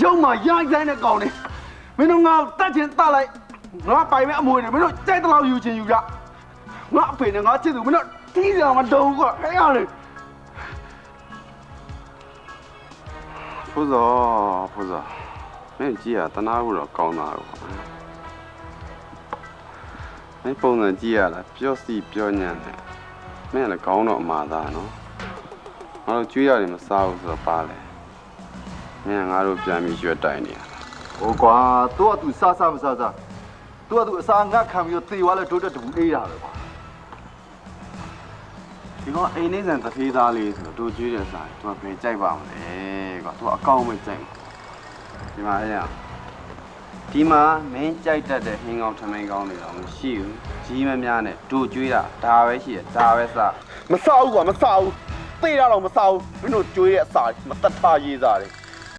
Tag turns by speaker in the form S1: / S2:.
S1: ရုံမှာရိုက်ဆိုင်တဲ့ကောင်နေမင်းတို့ငါတတ်ချင်တတ်လိုက်ငါပိုင်မဲ့အမွေနေမင်းတို့ကြိုက်တဲ့လောက်ယူချင်ယူကြငါအဖေနဲ့ငါချစ်သူမင်းတို့တီးကြမတုံးကွာအဲ့ရလေ
S2: ဖူးစောဖူးစောမင်းကြည့်ရတနာဖို့တော့ကောင်းတာတော့မင်းပုံစံကြည့်ရတာပြောစီပြောညံ့တယ်မင်းကလည်းကောင်းတော့အမှားသားနော်ငါတို့ကျွေးရတယ်မစားဘူးဆိုတော့ပါလေ မင်းကငါတို့ပြန်ပြီးရွက်တိုင်နေရတာ
S3: ဟိုကွာသူကသူစားစားမစားစားသူကသူအစာငတ်ခံပြီးတော့သေသွားလဲတိုးတက်တူအေးတာပဲကွာ
S2: ဒီကောင်အိမ်နေဆန်တဖေးသားလေးဆိုတော့တို့ကျွေးတဲ့စားသူကဘယ်ကြိုက်ပါမလဲကွာသူကအကောင်းပဲကြိုက်မှာဒီမှာအဲ့ရဒီမှာမင်းကြိုက်တတ်တဲ့ဟင်းကောင်းထမင်းကောင်းတွေတော့မရှိဘူးကြီးမများနဲ့တို့ကျွေးတာဒါပဲရှိရဒါပဲစား
S1: မဆောက်ဘူးကွာမဆောက်ဘူးသေတာတော့မဆောက်ဘူးမင်းတို့ကြွေးတဲ့အစာမတတ်ထားရေးစားတယ်